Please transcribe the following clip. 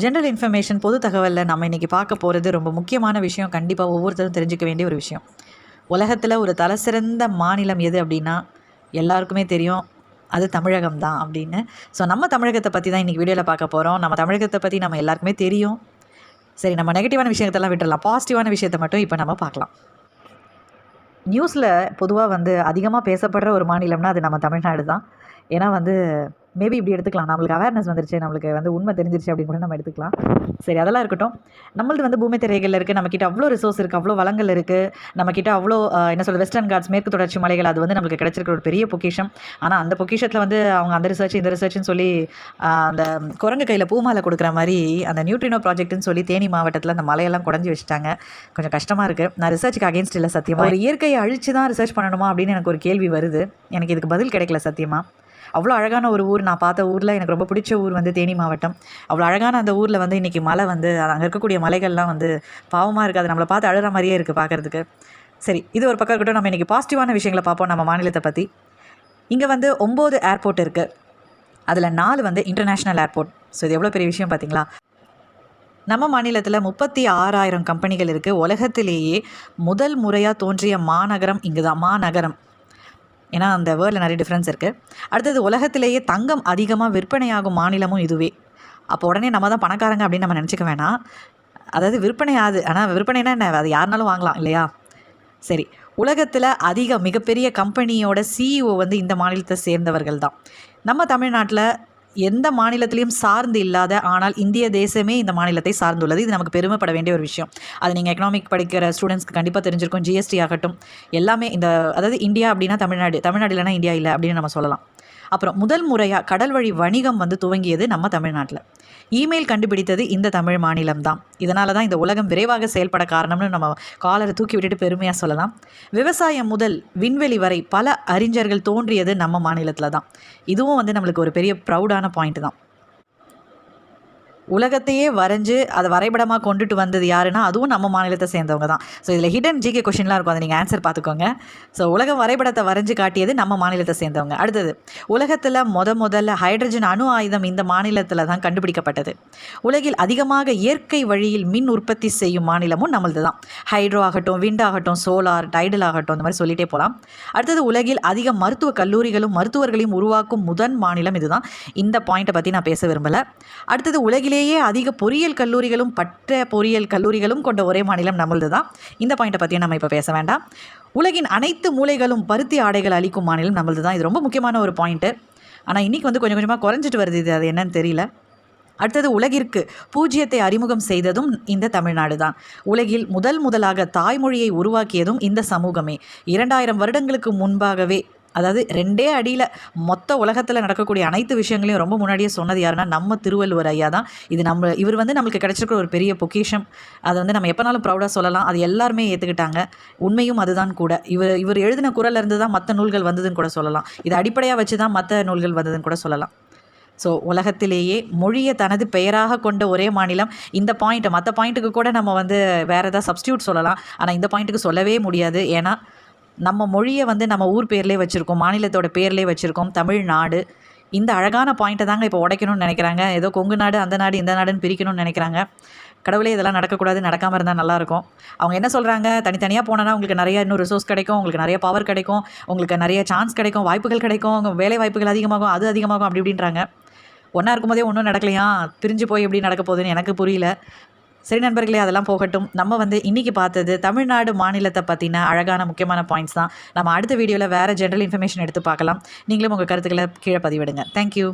General information பொது தகவலில் நம்ம இன்றைக்கி பார்க்க போகிறது ரொம்ப முக்கியமான விஷயம். கண்டிப்பாக ஒவ்வொருத்தரும் தெரிஞ்சுக்க வேண்டிய ஒரு விஷயம். உலகத்தில் ஒரு தலைசிறந்த மாநிலம் எது அப்படின்னா எல்லாருக்குமே தெரியும். அது தமிழகம் தான் அப்படின்னு. ஸோ நம்ம தமிழகத்தை பற்றி தான் இன்றைக்கி வீடியோவில் பார்க்க போகிறோம் நம்ம தமிழகத்தை பற்றி நம்ம எல்லாருக்குமே தெரியும். சரி நம்ம நெகட்டிவான விஷயத்தெல்லாம் விட்டுடலாம் பாசிட்டிவான விஷயத்தை மட்டும் இப்போ நம்ம பார்க்கலாம். நியூஸில் பொதுவாக வந்து அதிகமாக பேசப்படுற ஒரு மாநிலம்னா அது நம்ம தமிழ்நாடு தான். ஏன்னா வந்து மேபி இப்படி எடுத்துக்கலாம். நம்மளுக்கு அவேர்னஸ் வந்துருச்சு நம்மளுக்கு வந்து உண்மை தெரிஞ்சிருச்சு அப்படின்னு கூட நம்ம எடுத்துக்கலாம். சரி அதெல்லாம் இருக்கட்டும். நம்மளது வந்து பூமி திரைகளில் இருக்குது நம்மக்கிட்ட அவ்வளோ ரிசோர்ஸ் இருக்குது அவ்வளோ வளங்கள் இருக்குது நம்மக்கிட்ட அவ்வளோ என்ன சொல்றது வெஸ்டர்ன் காட்ஸ் மேற்கு தொடர்ச்சி மலைகள் அது வந்து நம்மளுக்கு கிடைச்சிருக்கிற ஒரு பெரிய பொக்கிஷம். ஆனால் அந்த பொக்கிஷத்தில் வந்து அவங்க அந்த ரிசர்ச் இந்த ரிசர்ச்னு சொல்லி அந்த குரங்கு கையில் பூமாலை கொடுக்குற மாதிரி அந்த நியூட்ரினோ ப்ராஜெக்ட்னு சொல்லி தேனி மாவட்டத்தில் அந்த மலையெல்லாம் குடஞ்சி வச்சுட்டாங்க. கொஞ்சம் கஷ்டமாக இருக்குது நான் ரிசர்ச்சுக்கு அகேன்ஸ்ட் இல்லை சத்தியமாக ஒரு இயற்கையை அழிச்சு தான் ரிசர்ச் பண்ணணுமா அப்படின்னு எனக்கு ஒரு கேள்வி வருது. எனக்கு இதுக்கு பதில் கிடைக்கல சத்தியமாக அவ்வளோ அழகான ஒரு ஊர். நான் பார்த்த ஊரில் எனக்கு ரொம்ப பிடிச்ச ஊர் வந்து தேனி மாவட்டம். அவ்வளோ அழகான அந்த ஊரில் வந்து இன்றைக்கி மலை வந்து அங்கே இருக்கக்கூடிய மலைகள்லாம் வந்து பாவமாக இருக்குது அது நம்மளை பார்த்து அழுகிற மாதிரியே இருக்குது பார்க்குறதுக்கு. சரி இது ஒரு பக்கம் இருக்கட்டும். நம்ம இன்றைக்கி பாசிட்டிவான விஷயங்களை பார்ப்போம். நம்ம மாநிலத்தை பற்றி இங்கே வந்து ஒம்பது ஏர்போர்ட் இருக்குது அதில் நாலு வந்து இன்டர்நேஷ்னல் ஏர்போர்ட் ஸோ இது எவ்வளோ பெரிய விஷயம் பார்த்தீங்களா? நம்ம மாநிலத்தில் முப்பத்தி ஆறாயிரம் கம்பெனிகள் இருக்குது உலகத்திலேயே முதல் முறையாக தோன்றிய மாநகரம் இங்கே தான் மாநகரம். ஏன்னா அந்த வேர்டில் நிறைய டிஃப்ரென்ஸ் இருக்குது அடுத்தது உலகத்திலேயே தங்கம் அதிகமாக விற்பனையாகும் மாநிலமும் இதுவே. அப்போ உடனே நம்ம தான் பணக்காரங்க அப்படின்னு நம்ம நினச்சிக்க வேணாம். அதாவது விற்பனை ஆகுது ஆனால் விற்பனைனா என்ன? அது யாருனாலும் வாங்கலாம் இல்லையா? சரி. உலகத்தில் அதிக மிகப்பெரிய கம்பெனியோட சிஇஓ வந்து இந்த மாநிலத்தை சேர்ந்தவர்கள் தான். நம்ம தமிழ்நாட்டில் எந்த மாநிலத்திலையும் சார்ந்து இல்லாத ஆனால் இந்திய தேசமே இந்த மாநிலத்தை சார்ந்துள்ளது. இது நமக்கு பெருமைப்பட வேண்டிய ஒரு விஷயம். அது நீங்கள் எக்கனாமிக் படிக்கிற ஸ்டூடெண்ட்ஸ்க்கு கண்டிப்பாக தெரிஞ்சிருக்கும். ஜிஎஸ்டி ஆகட்டும். எல்லாமே இந்த அதாவது இந்தியா அப்படின்னா தமிழ்நாடு. தமிழ்நாடு இல்லைனா இந்தியா இல்லை அப்படின்னு நம்ம சொல்லலாம். அப்புறம் முதல் முறையாக கடல் வழி வணிகம் வந்து துவங்கியது நம்ம தமிழ்நாட்டில். இமெயில் கண்டுபிடித்தது இந்த தமிழ் மாநிலம் தான் இதனால தான் இந்த உலகம் விரைவாக செயல்பட காரணம்னு நம்ம காலரை தூக்கி விட்டுட்டு பெருமையாக சொல்லலாம். விவசாயம் முதல் விண்வெளி வரை பல அறிஞர்கள் தோன்றியது நம்ம மாநிலத்தில் தான் இதுவும் வந்து நம்மளுக்கு ஒரு பெரிய ப்ரௌடான பாயிண்ட் தான். உலகத்தையே வரைஞ்சு அதை வரைபடமாக கொண்டுட்டு வந்தது யாருன்னா அதுவும் நம்ம மாநிலத்தை சேர்ந்தவங்க தான். ஸோ இதில் ஹிடன் ஜிகே கொஷின்லாம் இருக்கும். அதை நீங்கள் ஆன்சர் பார்த்துக்கோங்க. ஸோ உலக வரைபடத்தை வரைஞ்சு காட்டியது நம்ம மாநிலத்தை சேர்ந்தவங்க. அடுத்தது உலகத்தில் முத முதல்ல ஹைட்ரஜன் அணு ஆயுதம் இந்த மாநிலத்தில் தான் கண்டுபிடிக்கப்பட்டது. உலகில் அதிகமாக இயற்கை வழியில் மின் உற்பத்தி செய்யும் மாநிலமும் நம்மளது தான். ஹைட்ரோ ஆகட்டும் விண்ட் ஆகட்டும் சோலார் டைடல் ஆகட்டும் இந்த மாதிரி சொல்லிகிட்டே போகலாம் அடுத்தது உலகில் அதிக மருத்துவ கல்லூரிகளும் மருத்துவர்களையும் உருவாக்கும் முதன் மாநிலம் இதுதான். இந்த பாயிண்ட்டை பற்றி நான் பேச விரும்பலை. அடுத்தது உலகிலேயே அதிக பொறியியல் கல்லூரிகளும் பட்ட பொறியியல் கல்லூரிகளும் கொண்ட ஒரே மாநிலம் நம்மளது தான் இந்த பாயிண்ட்டை பற்றி நம்ம இப்போ பேச வேண்டாம். உலகின் அனைத்து மூலைகளும் பருத்தி ஆடைகள் அளிக்கும் மாநிலம் நம்மளது தான் இது ரொம்ப முக்கியமான ஒரு பாயிண்ட்டு. ஆனால் இன்றைக்கி வந்து கொஞ்சம் கொஞ்சமாக குறைஞ்சிட்டு வருது. இது அது என்னன்னு தெரியல. அடுத்தது உலகிற்கு பூஜ்ஜியத்தை அறிமுகம் செய்ததும் இந்த தமிழ்நாடு தான் உலகில் முதல் முதலாக தாய்மொழியை உருவாக்கியதும் இந்த சமூகமே. இரண்டாயிரம் வருடங்களுக்கு முன்பாகவே அதாவது ரெண்டே அடியில் மொத்த உலகத்தில் நடக்கக்கூடிய அனைத்து விஷயங்களையும் ரொம்ப முன்னாடியே சொன்னது யாருன்னா நம்ம திருவள்ளுவர் ஐயா தான். இது நம்ம இவர் வந்து நம்மளுக்கு கிடைச்சிருக்கிற ஒரு பெரிய பொக்கிஷம். அதை வந்து நம்ம எப்போனாலும் ப்ரௌடாக சொல்லலாம். அது எல்லாருமே ஏற்றுக்கிட்டாங்க உண்மையும் அதுதான் கூட. இவர் இவர் எழுதின குரல்ல இருந்து தான் மற்ற நூல்கள் வந்ததுன்னு கூட சொல்லலாம். இது அடிப்படையாக வச்சு தான் மற்ற நூல்கள் வந்ததுன்னு கூட சொல்லலாம். ஸோ உலகத்திலேயே மொழியை தனது பெயராக கொண்ட ஒரே மாநிலம் இந்த பாயிண்ட்டை மற்ற பாயிண்ட்டுக்கு கூட நம்ம வந்து வேறு ஏதாவது சப்ஸ்டியூட் சொல்லலாம். ஆனால் இந்த பாயிண்ட்டுக்கு சொல்லவே முடியாது. ஏன்னா நம்ம மொழியை வந்து நம்ம ஊர் பேர்லேயே வச்சுருக்கோம் மாநிலத்தோட பேர்லேயே வச்சுருக்கோம் தமிழ்நாடு. இந்த அழகான பாயிண்ட்டை தாங்க இப்போ உடைக்கணும்னு நினைக்கிறாங்க. ஏதோ கொங்கு நாடு அந்த நாடு இந்த நாடுன்னு பிரிக்கணும்னு நினைக்கிறாங்க. கடவுளே இதெல்லாம் நடக்கக்கூடாது நடக்காமல் இருந்தால் நல்லாயிருக்கும் அவங்க என்ன சொல்கிறாங்க தனித்தனியாக போனோன்னா உங்களுக்கு நிறைய இன்னும் ரிசோர்ஸ் கிடைக்கும் உங்களுக்கு நிறைய பவர் கிடைக்கும் உங்களுக்கு நிறைய சான்ஸ் கிடைக்கும் வாய்ப்புகள் கிடைக்கும் உங்கள் வேலை வாய்ப்புகள் அதிகமாகும் அது அதிகமாகும் அப்படி இப்படின்றாங்க. ஒன்றா இருக்கும்போதே ஒன்றும் நடக்கலையா? பிரிஞ்சு போய் எப்படி நடக்க போகுதுன்னு எனக்கு புரியல. சரி நண்பர்களே அதெல்லாம் போகட்டும். நம்ம வந்து இன்றைக்கி பார்த்தது தமிழ்நாடு மாநிலத்தை பற்றின அழகான முக்கியமான பாயிண்ட்ஸ் தான். நம்ம அடுத்த வீடியோவில் வேறு ஜென்ரல் இன்ஃபர்மேஷன் எடுத்து பார்க்கலாம். நீங்களும் உங்கள் கருத்துக்களை கீழே பதிவிடுங்க. தேங்க்யூ